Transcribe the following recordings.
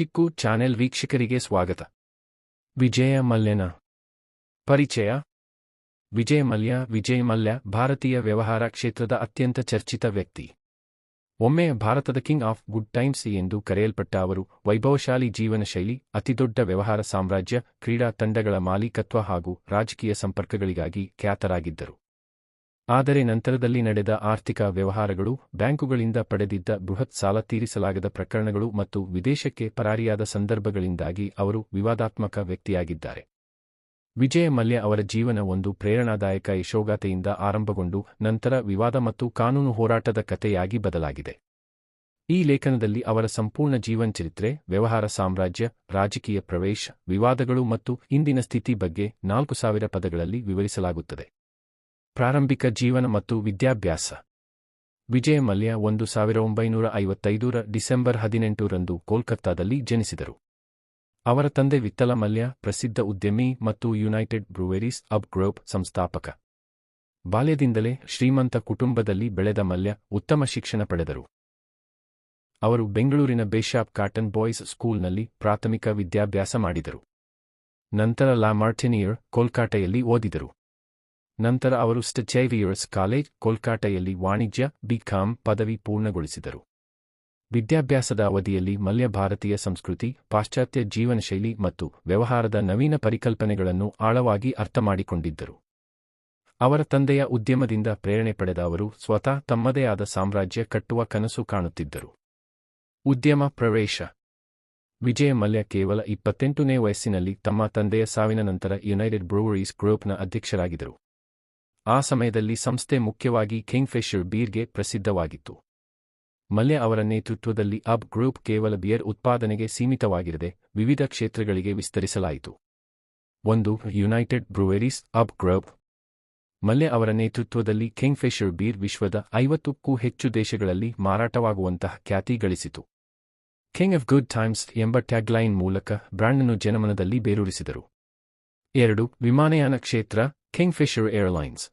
ಚಿಕ್ಕು channel ವೀಕ್ಷಕರಿಗೆ ಸ್ವಾಗತ. ವಿಜಯ ಮಲ್ಯನ. ಪರಿಚಯ. ವಿಜಯ ಮಲ್ಯ ವಿಜಯ ಮಲ್ಯ, ಭಾರತೀಯ ವ್ಯವಹಾರ ಕ್ಷೇತ್ರದ ಅತ್ಯಂತ ಚರ್ಚಿತ ವ್ಯಕ್ತಿ. ಒಮ್ಮೆ ಭಾರತದ ಕಿಂಗ್ ಆಫ್ ಗುಡ್ ಟೈಮ್ಸ್ ಎಂದು ಕರೆಯಲ್ಪಟ್ಟ ಅವರು ವೈಭವಶಾಲಿ ಜೀವನ ಶೈಲಿ ಅತಿದೊಡ್ಡ ವ್ಯವಹಾರ ಸಾಮ್ರಾಜ್ಯ, ಕ್ರೀಡಾ ತಂಡಗಳ ಮಾಲೀಕತ್ವ ಹಾಗೂ ರಾಜಕೀಯ ಸಂಪರ್ಕಗಳಿಗಾಗಿ ಖ್ಯಾತರಾಗಿದ್ದರು. ಆದರೆ ನಂತರದಲ್ಲಿ ನಡೆದ ಆರ್ಥಿಕ ವ್ಯವಹಾರಗಳು, ಬ್ಯಾಂಕುಗಳಿಂದ ಪಡೆದಿದ್ದ ಬೃಹತ್ ಸಾಲ ತೀರಿಸಲಾಗದ ಪ್ರಕರಣಗಳು ಮತ್ತು ವಿದೇಶಕ್ಕೆ ಪರಾರಿಯಾದ ಸಂದರ್ಭಗಳಿಂದಾಗಿ ಅವರು ವಿವಾದಾತ್ಮಕ ವ್ಯಕ್ತಿಯಾಗಿದ್ದಾರೆ. ವಿಜಯ ಮಲ್ಯ ಅವರ ಜೀವನ ಒಂದು ಪ್ರೇರಣಾದಾಯಕ ಯಶೋಗಾಥೆಯಿಂದ ಆರಂಭಗೊಂಡು ನಂತರ ವಿವಾದ ಮತ್ತು ಕಾನೂನು ಹೋರಾಟದ ಕಥೆಯಾಗಿ ಬದಲಾಗಿದೆ. ಈ ಲೇಖನದಲ್ಲಿ ಅವರ ಸಂಪೂರ್ಣ ಜೀವನ ಚರಿತ್ರೆ ವ್ಯವಹಾರ ಸಾಮ್ರಾಜ್ಯ, ರಾಜಕೀಯ ಪ್ರವೇಶ, ವಿವಾದಗಳು ಮತ್ತು ಇಂದಿನ ಸ್ಥಿತಿ ಬಗ್ಗೆ ನಾಲ್ಕು ಸಾವಿರ ಪದಗಳಲ್ಲಿ ವಿವರಿಸಲಾಗುತ್ತದೆ. ಪ್ರಾರಂಭಿಕ ಜೀವನ ಮತ್ತು ವಿದ್ಯಾಭ್ಯಾಸ. ವಿಜಯ ಮಲ್ಯ ಒಂದು ಸಾವಿರ ಒಂಬೈನೂರ ಐವತ್ತೈದರ ಡಿಸೆಂಬರ್ ಹದಿನೆಂಟರಂದು ಕೋಲ್ಕತ್ತಾದಲ್ಲಿ ಜನಿಸಿದರು. ಅವರ ತಂದೆ ವಿತ್ತಲ ಮಲ್ಯ, ಪ್ರಸಿದ್ಧ ಉದ್ಯಮಿ ಮತ್ತು ಯುನೈಟೆಡ್ ಬ್ರೂವೆರೀಸ್ ಅಬ್ ಗ್ರೋಪ್ ಸಂಸ್ಥಾಪಕ. ಬಾಲ್ಯದಿಂದಲೇ ಶ್ರೀಮಂತ ಕುಟುಂಬದಲ್ಲಿ ಬೆಳೆದ ಮಲ್ಯ ಉತ್ತಮ ಶಿಕ್ಷಣ ಪಡೆದರು. ಅವರು ಬೆಂಗಳೂರಿನ ಬೇಶಾಪ್ ಕಾಟನ್ ಬಾಯ್ಸ್ ಸ್ಕೂಲ್ನಲ್ಲಿ ಪ್ರಾಥಮಿಕ ವಿದ್ಯಾಭ್ಯಾಸ ಮಾಡಿದರು. ನಂತರ ಲಾ ಮಾರ್ಟಿನಿಯರ್ ಕೋಲ್ಕಾಟೆಯಲ್ಲಿ ಓದಿದರು. ನಂತರ ಅವರು ಸ್ಟಚೈವಿಯರ್ಸ್ ಕಾಲೇಜ್ ಕೋಲ್ಕಾಟೆಯಲ್ಲಿ ವಾಣಿಜ್ಯ, ಬಿಕಾಂ ಪದವಿ ಪೂರ್ಣಗೊಳಿಸಿದರು. ವಿದ್ಯಾಭ್ಯಾಸದ ಅವಧಿಯಲ್ಲಿ ಮಲ್ಯ ಭಾರತೀಯ ಸಂಸ್ಕೃತಿ, ಪಾಶ್ಚಾತ್ಯ ಜೀವನಶೈಲಿ ಮತ್ತು ವ್ಯವಹಾರದ ನವೀನ ಪರಿಕಲ್ಪನೆಗಳನ್ನು ಆಳವಾಗಿ ಅರ್ಥಮಾಡಿಕೊಂಡಿದ್ದರು. ಅವರ ತಂದೆಯ ಉದ್ಯಮದಿಂದ ಪ್ರೇರಣೆ ಪಡೆದ ಅವರು ಸ್ವತಃ ತಮ್ಮದೇ ಆದ ಸಾಮ್ರಾಜ್ಯ ಕಟ್ಟುವ ಕನಸು ಕಾಣುತ್ತಿದ್ದರು. ಉದ್ಯಮ ಪ್ರವೇಶ. ವಿಜಯ ಮಲ್ಯ ಕೇವಲ ಇಪ್ಪತ್ತೆಂಟನೇ ವಯಸ್ಸಿನಲ್ಲಿ ತಮ್ಮ ತಂದೆಯ ಸಾವಿನ ನಂತರ ಯುನೈಟೆಡ್ ಬ್ರೂವರೀಸ್ ಗ್ರೂಪ್ನ ಅಧ್ಯಕ್ಷರಾಗಿದ್ದರು. ಆ ಸಮಯದಲ್ಲಿ ಸಂಸ್ಥೆ ಮುಖ್ಯವಾಗಿ ಕಿಂಗ್ಫಿಶರ್ ಬೀರ್ಗೆ ಪ್ರಸಿದ್ಧವಾಗಿತ್ತು. ಮಲ್ಯ ಅವರ ನೇತೃತ್ವದಲ್ಲಿ ಅಬ್ ಗ್ರೂಪ್ ಕೇವಲ ಬಿಯರ್ ಉತ್ಪಾದನೆಗೆ ಸೀಮಿತವಾಗಿರದೆ ವಿವಿಧ ಕ್ಷೇತ್ರಗಳಿಗೆ ವಿಸ್ತರಿಸಲಾಯಿತು. ಒಂದು, united breweries UB group. Mallya ಅವರ ನೇತೃತ್ವದಲ್ಲಿ ಕಿಂಗ್ಫಿಶರ್ ಬೀರ್ ವಿಶ್ವದ ಐವತ್ತಕ್ಕೂ ಹೆಚ್ಚು ದೇಶಗಳಲ್ಲಿ ಮಾರಾಟವಾಗುವಂತಹ ಖ್ಯಾತಿ ಗಳಿಸಿತು. ಕಿಂಗ್ ಆಫ್ ಗುಡ್ ಟೈಮ್ಸ್ ಎಂಬ ಟ್ಯಾಗ್ಲೈನ್ ಮೂಲಕ ಬ್ರ್ಯಾಂಡನ್ನು ಜನಮನದಲ್ಲಿ ಬೇರೂರಿಸಿದರು. ಎರಡು, ವಿಮಾನಯಾನ ಕ್ಷೇತ್ರ. ಕಿಂಗ್ಫಿಶರ್ ಏರ್ಲೈನ್ಸ್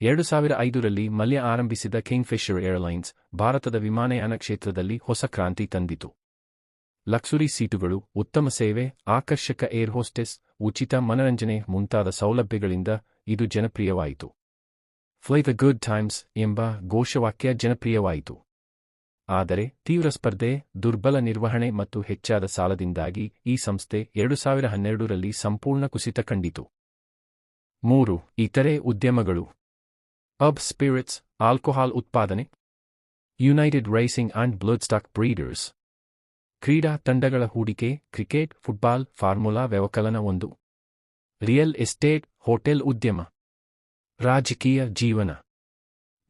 ಎರಡು ಸಾವಿರ ಐದರಲ್ಲಿ ಮಲ್ಯ ಆರಂಭಿಸಿದ ಕಿಂಗ್ಫಿಶರ್ ಏರ್ಲೈನ್ಸ್ ಭಾರತದ ವಿಮಾನಯಾನ ಕ್ಷೇತ್ರದಲ್ಲಿ ಹೊಸ ಕ್ರಾಂತಿ ತಂದಿತು. ಲಕ್ಸುರಿ ಸೀಟುಗಳು, ಉತ್ತಮ ಸೇವೆ, ಆಕರ್ಷಕ ಏರ್ ಹೋಸ್ಟೆಸ್, ಉಚಿತ ಮನರಂಜನೆ ಮುಂತಾದ ಸೌಲಭ್ಯಗಳಿಂದ ಇದು ಜನಪ್ರಿಯವಾಯಿತು. ಫ್ಲೈ ದ ಗುಡ್ ಟೈಮ್ಸ್ ಎಂಬ ಘೋಷವಾಕ್ಯ ಜನಪ್ರಿಯವಾಯಿತು. ಆದರೆ ತೀವ್ರ ಸ್ಪರ್ಧೆ, ದುರ್ಬಲ ನಿರ್ವಹಣೆ ಮತ್ತು ಹೆಚ್ಚಾದ ಸಾಲದಿಂದಾಗಿ ಈ ಸಂಸ್ಥೆ ಎರಡು ಸಾವಿರ ಹನ್ನೆರಡರಲ್ಲಿ ಸಂಪೂರ್ಣ ಕುಸಿತ ಕಂಡಿತು. ಮೂರು, ಇತರೆ ಉದ್ಯಮಗಳು. ಅಬ್ ಸ್ಪಿರಿಟ್ಸ್ ಆಲ್ಕೋಹಾಲ್ ಉತ್ಪಾದನೆ. United racing and blood stock breeders ಕ್ರೀಡಾ ತಂಡಗಳ ಹೂಡಿಕೆ, ಕ್ರಿಕೆಟ್, ಫುಟ್ಬಾಲ್, ಫಾರ್ಮುಲಾ ವ್ಯವಕಲನ ಒಂದು. ರಿಯಲ್ ಎಸ್ಟೇಟ್ ಹೋಟೆಲ್ ಉದ್ಯಮ. ರಾಜಕೀಯ ಜೀವನ.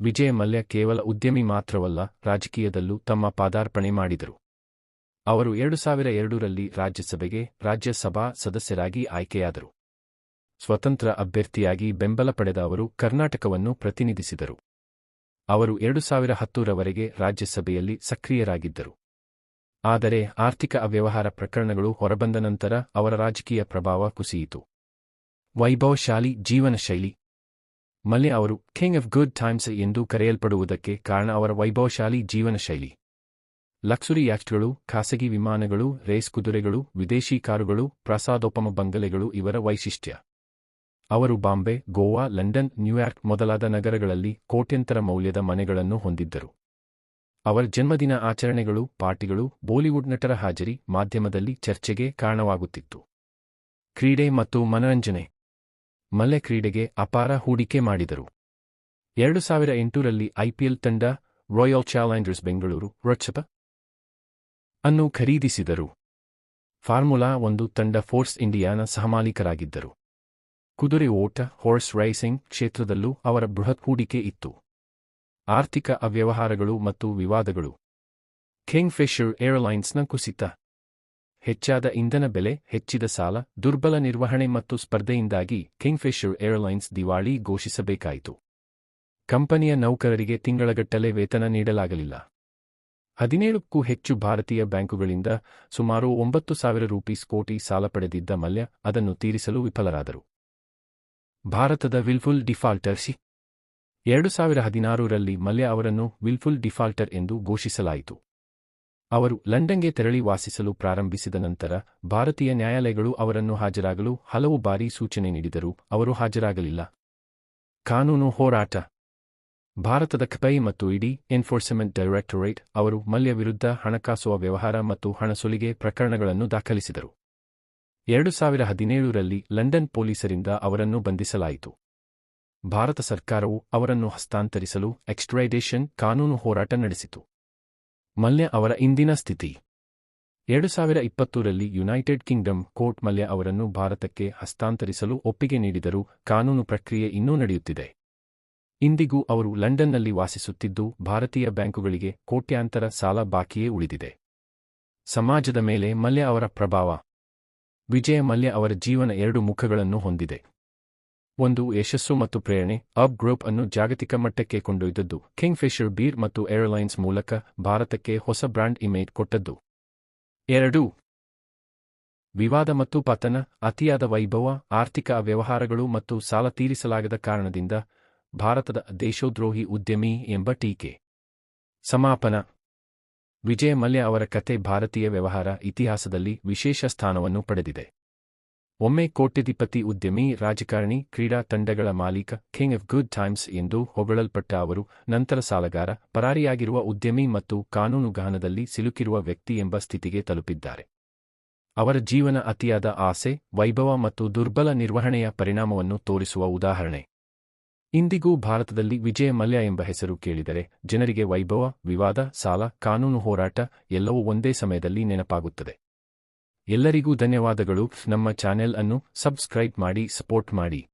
ವಿಜಯ ಮಲ್ಯ ಕೇವಲ ಉದ್ಯಮಿ ಮಾತ್ರವಲ್ಲ, ರಾಜಕೀಯದಲ್ಲೂ ತಮ್ಮ ಪಾದಾರ್ಪಣೆ ಮಾಡಿದರು. ಅವರು ಎರಡು ಸಾವಿರ ಎರಡರಲ್ಲಿ ರಾಜ್ಯಸಭೆಗೆ ರಾಜ್ಯಸಭಾ ಸದಸ್ಯರಾಗಿ ಆಯ್ಕೆಯಾದರು. ಸ್ವತಂತ್ರ ಅಭ್ಯರ್ಥಿಯಾಗಿ ಬೆಂಬಲ ಪಡೆದ ಅವರು ಕರ್ನಾಟಕವನ್ನು ಪ್ರತಿನಿಧಿಸಿದರು. ಅವರು ಎರಡು ಸಾವಿರ ಹತ್ತರವರೆಗೆ ರಾಜ್ಯಸಭೆಯಲ್ಲಿ ಸಕ್ರಿಯರಾಗಿದ್ದರು. ಆದರೆ ಆರ್ಥಿಕ ಅವ್ಯವಹಾರ ಪ್ರಕರಣಗಳು ಹೊರಬಂದ ನಂತರ ಅವರ ರಾಜಕೀಯ ಪ್ರಭಾವ ಕುಸಿಯಿತು. ವೈಭವಶಾಲಿ ಜೀವನ ಶೈಲಿ ಮಲ್ಯ ಅವರು ಕಿಂಗ್ ಆಫ್ ಗುಡ್ ಟೈಮ್ಸ್ ಎಂದು ಕರೆಯಲ್ಪಡುವುದಕ್ಕೆ ಕಾರಣ ಅವರ ವೈಭವಶಾಲಿ ಜೀವನ ಶೈಲಿ ಲಕ್ಸುರಿ ಯಾಕ್ಟ್ಗಳು ಖಾಸಗಿ ವಿಮಾನಗಳು, ರೇಸ್ ಕುದುರೆಗಳು, ವಿದೇಶಿ ಕಾರುಗಳು, ಪ್ರಸಾದೋಪಮ ಬಂಗಲೆಗಳು ಇವರ ವೈಶಿಷ್ಟ್ಯ. ಅವರು ಬಾಂಬೆ, ಗೋವಾ, ಲಂಡನ್, ನ್ಯೂಯಾರ್ಕ್ ಮೊದಲಾದ ನಗರಗಳಲ್ಲಿ ಕೋಟ್ಯಂತರ ಮೌಲ್ಯದ ಮನೆಗಳನ್ನು ಹೊಂದಿದ್ದರು. ಅವರ ಜನ್ಮದಿನ ಆಚರಣೆಗಳು, ಪಾರ್ಟಿಗಳು, ಬಾಲಿವುಡ್ ನಟರ ಹಾಜರಿ ಮಾಧ್ಯಮದಲ್ಲಿ ಚರ್ಚೆಗೆ ಕಾರಣವಾಗುತ್ತಿತ್ತು. ಕ್ರೀಡೆ ಮತ್ತು ಮನರಂಜನೆ. ಮಲ್ಲೆ ಕ್ರೀಡೆಗೆ ಅಪಾರ ಹೂಡಿಕೆ ಮಾಡಿದರು. ಎರಡು ಸಾವಿರ ಎಂಟರಲ್ಲಿ ಐಪಿಎಲ್ ತಂಡ ರಾಯಲ್ ಚಾಲೆಂಜರ್ಸ್ ಬೆಂಗಳೂರು ರೊಚ್ಚಪ ಅನ್ನು ಖರೀದಿಸಿದರು. ಫಾರ್ಮುಲಾ ಒಂದು ತಂಡ ಫೋರ್ಸ್ ಇಂಡಿಯಾನ ಸಹಮಾಲೀಕರಾಗಿದ್ದರು ಕುದುರೆ ಓಟ ಹಾರ್ಸ್ ರೈಸಿಂಗ್ ಕ್ಷೇತ್ರದಲ್ಲೂ ಅವರ ಬೃಹತ್ ಹೂಡಿಕೆ ಇತ್ತು. ಆರ್ಥಿಕ ಅವ್ಯವಹಾರಗಳು ಮತ್ತು ವಿವಾದಗಳು. ಕಿಂಗ್ ಫಿಶರ್ ಏರ್ಲೈನ್ಸ್ನ ಕುಸಿತ. ಹೆಚ್ಚಾದ ಇಂಧನ ಬೆಲೆ, ಹೆಚ್ಚಿದ ಸಾಲ, ದುರ್ಬಲ ನಿರ್ವಹಣೆ ಮತ್ತು ಸ್ಪರ್ಧೆಯಿಂದಾಗಿ ಕಿಂಗ್ ಫಿಶರ್ ಏರ್ಲೈನ್ಸ್ ದಿವಾಳಿ ಘೋಷಿಸಬೇಕಾಯಿತು. ಕಂಪನಿಯ ನೌಕರರಿಗೆ ತಿಂಗಳಗಟ್ಟಲೆ ವೇತನ ನೀಡಲಾಗಲಿಲ್ಲ. ಹದಿನೇಳಕ್ಕೂ ಹೆಚ್ಚು ಭಾರತೀಯ ಬ್ಯಾಂಕುಗಳಿಂದ ಸುಮಾರು ಒಂಬತ್ತು ಸಾವಿರ ರೂಪೀಸ್ ಕೋಟಿ ಸಾಲ ಪಡೆದಿದ್ದ ಮಲ್ಯ ಅದನ್ನು ತೀರಿಸಲು ವಿಫಲರಾದರು. ಭಾರತದ ವಿಲ್ಫುಲ್ ಡಿಫಾಲ್ಟರ್ಸಿ ಎರಡು ಸಾವಿರ ಹದಿನಾರರಲ್ಲಿ ಮಲ್ಯ ಅವರನ್ನು ವಿಲ್ಫುಲ್ ಡಿಫಾಲ್ಟರ್ ಎಂದು ಘೋಷಿಸಲಾಯಿತು. ಅವರು ಲಂಡನ್ಗೆ ತೆರಳಿ ವಾಸಿಸಲು ಪ್ರಾರಂಭಿಸಿದ ನಂತರ ಭಾರತೀಯ ನ್ಯಾಯಾಲಯಗಳು ಅವರನ್ನು ಹಾಜರಾಗಲು ಹಲವು ಬಾರಿ ಸೂಚನೆ ನೀಡಿದರು ಅವರು ಹಾಜರಾಗಲಿಲ್ಲ. ಕಾನೂನು ಹೋರಾಟ. ಭಾರತದ ಕಪೈ ಮತ್ತು ಇಡಿ ಎನ್ಫೋರ್ಸ್ಮೆಂಟ್ ಡೈರೆಕ್ಟೊರೇಟ್ ಅವರು ಮಲ್ಯ ವಿರುದ್ಧ ಹಣಕಾಸು ವ್ಯವಹಾರ ಮತ್ತು ಹಣಸುಲಿಗೆ ಪ್ರಕರಣಗಳನ್ನು ದಾಖಲಿಸಿದರು. ಎರಡು ಸಾವಿರ ಹದಿನೇಳರಲ್ಲಿ ಲಂಡನ್ ಪೊಲೀಸರಿಂದ ಅವರನ್ನು ಬಂಧಿಸಲಾಯಿತು. ಭಾರತ ಸರ್ಕಾರವು ಅವರನ್ನು ಹಸ್ತಾಂತರಿಸಲು ಎಕ್ಸ್ಟ್ರೈಡೇಷನ್ ಕಾನೂನು ಹೋರಾಟ ನಡೆಸಿತು. ಮಲ್ಯ ಅವರ ಇಂದಿನ ಸ್ಥಿತಿ. ಎರಡು ಸಾವಿರ ಇಪ್ಪತ್ತರಲ್ಲಿ ಯುನೈಟೆಡ್ ಕಿಂಗ್ಡಮ್ ಕೋರ್ಟ್ ಮಲ್ಯ ಅವರನ್ನು ಭಾರತಕ್ಕೆ ಹಸ್ತಾಂತರಿಸಲು ಒಪ್ಪಿಗೆ ನೀಡಿದರೂ ಕಾನೂನು ಪ್ರಕ್ರಿಯೆ ಇನ್ನೂ ನಡೆಯುತ್ತಿದೆ. ಇಂದಿಗೂ ಅವರು ಲಂಡನ್ನಲ್ಲಿ ವಾಸಿಸುತ್ತಿದ್ದು ಭಾರತೀಯ ಬ್ಯಾಂಕುಗಳಿಗೆ ಕೋಟ್ಯಾಂತರ ಸಾಲ ಬಾಕಿಯೇ ಉಳಿದಿದೆ. ಸಮಾಜದ ಮೇಲೆ ಮಲ್ಯ ಅವರ ಪ್ರಭಾವ. ವಿಜಯ ಮಲ್ಯ ಅವರ ಜೀವನ ಎರಡು ಮುಖಗಳನ್ನು ಹೊಂದಿದೆ. ಒಂದು ಯಶಸ್ಸು ಮತ್ತು ಪ್ರೇರಣೆ ಅಬ್ ಗ್ರೂಪ್ ಅನ್ನು ಜಾಗತಿಕ ಮಟ್ಟಕ್ಕೆ ಕೊಂಡೊಯ್ದದ್ದು ಕಿಂಗ್ಫಿಶರ್ ಬೀರ್ ಮತ್ತು ಏರ್ಲೈನ್ಸ್ ಮೂಲಕ ಭಾರತಕ್ಕೆ ಹೊಸ ಬ್ರಾಂಡ್ ಇಮೇಜ್ ಕೊಟ್ಟದ್ದು. ಎರಡು, ವಿವಾದ ಮತ್ತು ಪತನ, ಅತಿಯಾದ ವೈಭವ, ಆರ್ಥಿಕ ವ್ಯವಹಾರಗಳು ಮತ್ತು ಸಾಲ ತೀರಿಸಲಾಗದ ಕಾರಣದಿಂದ ಭಾರತದ ದೇಶೋದ್ರೋಹಿ ಉದ್ಯಮಿ ಎಂಬ ಟೀಕೆ. ಸಮಾಪನ. ವಿಜಯ ಮಲ್ಯ ಅವರ ಕತೆ ಭಾರತೀಯ ವ್ಯವಹಾರ ಇತಿಹಾಸದಲ್ಲಿ ವಿಶೇಷ ಸ್ಥಾನವನ್ನು ಪಡೆದಿದೆ. ಒಮ್ಮೆ ಕೋಟ್ಯಧಿಪತಿ ಉದ್ಯಮಿ, ರಾಜಕಾರಣಿ, ಕ್ರೀಡಾ ತಂಡಗಳ ಮಾಲೀಕ, ಕಿಂಗ್ ಆಫ್ ಗುಡ್ ಟೈಮ್ಸ್ ಎಂದು ಹೊಗಳಲ್ಪಟ್ಟ ಅವರು, ನಂತರ ಸಾಲಗಾರ, ಪರಾರಿಯಾಗಿರುವ ಉದ್ಯಮಿ ಮತ್ತು ಕಾನೂನು ಗಹನದಲ್ಲಿ ಸಿಲುಕಿರುವ ವ್ಯಕ್ತಿ ಎಂಬ ಸ್ಥಿತಿಗೆ ತಲುಪಿದ್ದಾರೆ. ಅವರ ಜೀವನ ಅತಿಯಾದ ಆಸೆ, ವೈಭವ ಮತ್ತು ದುರ್ಬಲ ನಿರ್ವಹಣೆಯ ಪರಿಣಾಮವನ್ನು ತೋರಿಸುವ ಉದಾಹರಣೆ. ಇಂದಿಗೂ ಭಾರತದಲ್ಲಿ ವಿಜಯ ಮಲ್ಯ ಎಂಬ ಹೆಸರು ಕೇಳಿದರೆ ಜನರಿಗೆ ವೈಭವ, ವಿವಾದ, ಸಾಲ, ಕಾನೂನು ಹೋರಾಟ ಎಲ್ಲವೂ ಒಂದೇ ಸಮಯದಲ್ಲಿ ನೆನಪಾಗುತ್ತದೆ. ಎಲ್ಲರಿಗೂ ಧನ್ಯವಾದಗಳು. ನಮ್ಮ ಚಾನೆಲ್ ಅನ್ನು ಸಬ್ಸ್ಕ್ರೈಬ್ ಮಾಡಿ, ಸಪೋರ್ಟ್ ಮಾಡಿ.